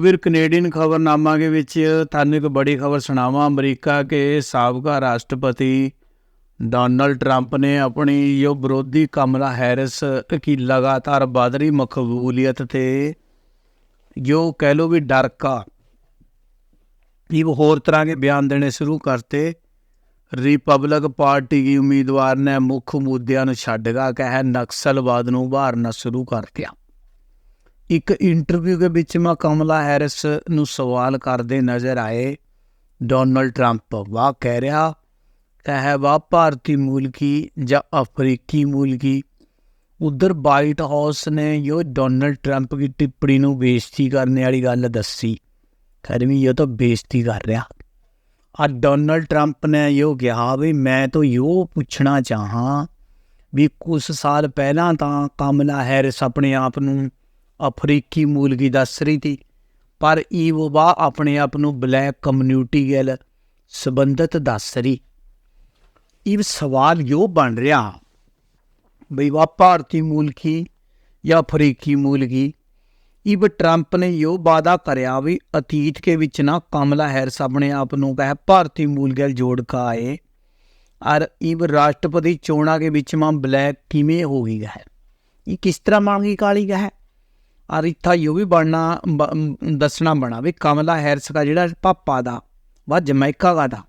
ਵੀਰ Canadian ਖਬਰਨਾਮਾ ਦੇ ਵਿੱਚ ਤੁਹਾਨੂੰ ਇੱਕ ਬੜੀ ਖਬਰ ਸੁਣਾਵਾਂ। ਅਮਰੀਕਾ ਕੇ ਸਾਬਕਾ ਰਾਸ਼ਟਰਪਤੀ ਡੋਨਲਡ ਟਰੰਪ ਨੇ ਆਪਣੀ ਜੋ ਵਿਰੋਧੀ ਕਮਲਾ ਹੈਰਿਸ ਕੀ ਲਗਾਤਾਰ ਵਧ ਰਹੀ ਮਕਬੂਲੀਅਤ ਤੇ ਜੋ ਕਹਿ ਲੋ ਵੀ ਡਰ ਕਾ ਇਹ ਹੋਰ ਤਰ੍ਹਾਂ ਦੇ ਬਿਆਨ ਦੇਣੇ ਸ਼ੁਰੂ ਕਰਤੇ। ਰਿਪਬਲਿਕ ਪਾਰਟੀ ਦੀ ਉਮੀਦਵਾਰ ਨੇ ਮੁੱਖ ਮੁੱਦਿਆਂ ਨੂੰ ਛੱਡ ਕੇ ਕਹਿ ਨਕਸਲਵਾਦ ਨੂੰ ਉਭਾਰਨਾ ਸ਼ੁਰੂ ਕਰ ਦਿਆ ਇੱਕ ਇੰਟਰਵਿਊ ਦੇ ਵਿੱਚ ਮੈਂ ਕਮਲਾ ਹੈਰਿਸ ਨੂੰ ਸਵਾਲ ਕਰਦੇ ਨਜ਼ਰ ਆਏ। ਡੋਨਲਡ ਟਰੰਪ ਵਾਹ ਕਹਿ ਰਿਹਾ ਹੈ ਵਾ ਭਾਰਤੀ ਮੂਲ ਕੀ ਜਾਂ ਅਫਰੀਕੀ ਮੂਲ ਕੀ ਉਧਰ ਵਾਈਟ ਹਾਊਸ ਨੇ ਜੋ ਡੋਨਲਡ ਟਰੰਪ ਦੀ ਟਿੱਪਣੀ ਨੂੰ ਬੇਇੱਜ਼ਤੀ ਕਰਨ ਵਾਲੀ ਗੱਲ ਦੱਸੀ। ਖੈਰ ਵੀ ਇਹ ਤਾਂ ਬੇਇੱਜ਼ਤੀ ਕਰ ਰਿਹਾ। ਆ ਡੋਨਲਡ ਟਰੰਪ ਨੇ ਇਹ ਕਿਹਾ ਵੀ ਮੈਂ ਤਾਂ ਇਹ ਪੁੱਛਣਾ ਚਾਹਾਂ ਵੀ ਕੁਝ ਸਾਲ ਪਹਿਲਾਂ ਤਾਂ ਕਮਲਾ ਹੈਰਿਸ ਆਪਣੇ ਆਪ ਨੂੰ ਅਫਰੀਕੀ ਮੂਲ ਦੀ ਦੱਸ ਰਹੀ ਸੀ ਪਰ ਇਹ ਵਾ ਆਪਣੇ ਆਪ ਨੂੰ ਬਲੈਕ ਕਮਿਊਨਿਟੀ ਨਾਲ ਸੰਬੰਧਿਤ ਦੱਸ ਰਹੀ ਇਹ ਸਵਾਲ ਜੋ ਬਣ ਰਿਹਾ? ਬਈ ਵਾ ਭਾਰਤੀ ਮੂਲ ਕੀ ਜਾਂ ਅਫਰੀਕੀ ਮੂਲ ਕੀ ਇਹ ਟਰੰਪ ਨੇ ਯੋ ਵਾਅਦਾ ਕਰਿਆ ਵੀ ਅਤੀਤ ਕੇ ਵਿੱਚ ਨਾ ਕਮਲਾ ਹੈਰਿਸ ਆਪਣੇ ਆਪ ਨੂੰ ਕਹੇ ਭਾਰਤੀ ਮੂਲ ਨਾਲ ਜੋੜ ਕਾ ਆਏ। ਔਰ ਇਹ ਰਾਸ਼ਟਰਪਤੀ ਚੋਣਾਂ ਕੇ ਵਿੱਚ ਮਾਂ ਬਲੈਕ ਕਿਵੇਂ ਹੋ ਗਈ ਹੈ? ਇਹ ਕਿਸ ਤਰ੍ਹਾਂ ਮੰਗੀ ਕਾਲੀ ਹੈ? ਔਰ ਇੱਥਾ ਇਹ ਵੀ ਬਣਨਾ ਬ- ਦੱਸਣਾ ਬਣਾ ਵੀ ਕਮਲਾ ਹੈਰਿਸ ਦਾ ਜਿਹੜਾ ਪਾਪਾ ਦਾ ਵਾ ਜਮੈਕਾ ਦਾ था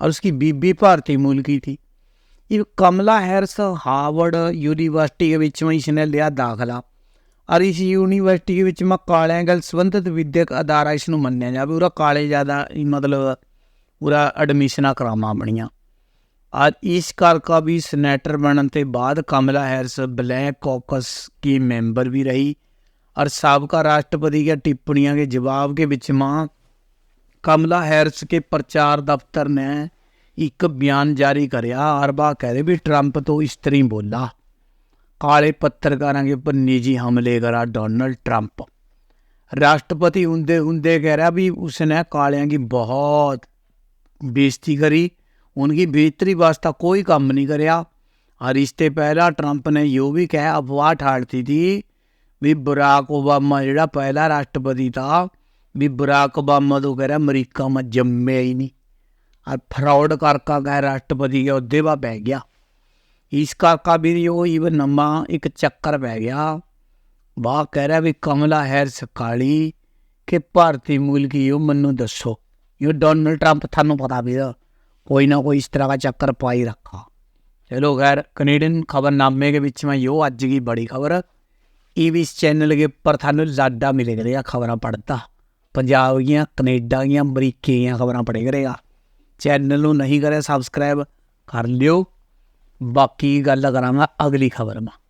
और उसकी बीबी भारतीय मूल की थी ये कमला हैरिस हार्वर्ड यूनिवर्सिटी के ਵਿੱਚ में इसने लिया दाखला ਔਰ ਇਸ ਯੂਨੀਵਰਸਿਟੀ ਦੇ ਵਿੱਚ ਮੈਂ ਕਾਲਿਆਂ ਨਾਲ ਸੰਬੰਧਿਤ ਵਿਦਿਅਕ ਅਦਾਰਾ ਇਸ ਨੂੰ ਮੰਨਿਆ ਜਾਵੇ ਉਹਦਾ ਕਾਲੇ ਜ਼ਿਆਦਾ ਹੀ ਮਤਲਬ ਪੂਰਾ ਐਡਮਿਸ਼ਨਾਂ ਕਰਾਵਾਂ ਬਣੀਆਂ आज इस कार का भी सेनेटर बनने के बाद कमला हैरिस ब्लैक कॉकस की मेंबर भी रही और सबका राष्ट्रपति की टिप्पणियां के जवाब के बीच मां कमला हैरिस के प्रचार दफ्तर ने एक बयान जारी करया और बा कह रहे भी ट्रंप तो इस तरह ही बोला काले पत्रकारों के ऊपर निजी हमले करा डोनाल्ड ट्रंप राष्ट्रपति हुंदे हुंदे कह रहा भी उसने कालियां की बहुत बेइज्जती करी उनकी बेहतरी वास्ता कोई काम नहीं करया और इससे पहला ट्रंप ने यो भी कहा अफवाह ठाड़ती थी ਵੀ ਬਰਾਕ ਓਬਾਮਾ ਜਿਹੜਾ ਪਹਿਲਾ ਰਾਸ਼ਟਰਪਤੀ ਤਾਂ ਵੀ ਬਰਾਕ ਓਬਾਮਾ ਤੋਂ ਕਹਿ ਰਿਹਾ ਅਮਰੀਕਾ ਮੈਂ ਜੰਮਿਆ ਹੀ ਨਹੀਂ और फ्रॉड करका गया राष्ट्रपति के अहदे पर पै गया इस करका भी जो इवन नवा एक चक्कर पै गया वाह कह रहा भी कमला हैरिस काली कि भारतीय मूल की यो मनु दसो यो डोनल्ड ट्रंप थानू पता भी कोई ना कोई इस तरह का चक्कर पा ही रखा चलो खैर कनेडियन खबरनामे के बीच में यो आज की बड़ी खबर ਏਬੀਸ ਚੈਨਲ ਦੇ ਉੱਪਰ ਤੁਹਾਨੂੰ ਲਾਡਾ ਮਿਲੇ ਕਰੇਗਾ ਖਬਰਾਂ ਪੜਦਾ ਪੰਜਾਬ ਦੀਆਂ, ਕੈਨੇਡਾ ਦੀਆਂ, ਅਮਰੀਕੇ ਦੀਆਂ ਖਬਰਾਂ ਪੜੇ ਕਰੇਗਾ ਚੈਨਲ ਨੂੰ ਨਹੀਂ ਕਰਿਆ ਸਬਸਕ੍ਰਾਈਬ ਕਰ ਲਿਓ। ਬਾਕੀ ਗੱਲ ਕਰਾਂਗਾ ਅਗਲੀ ਖਬਰ ਮਾ।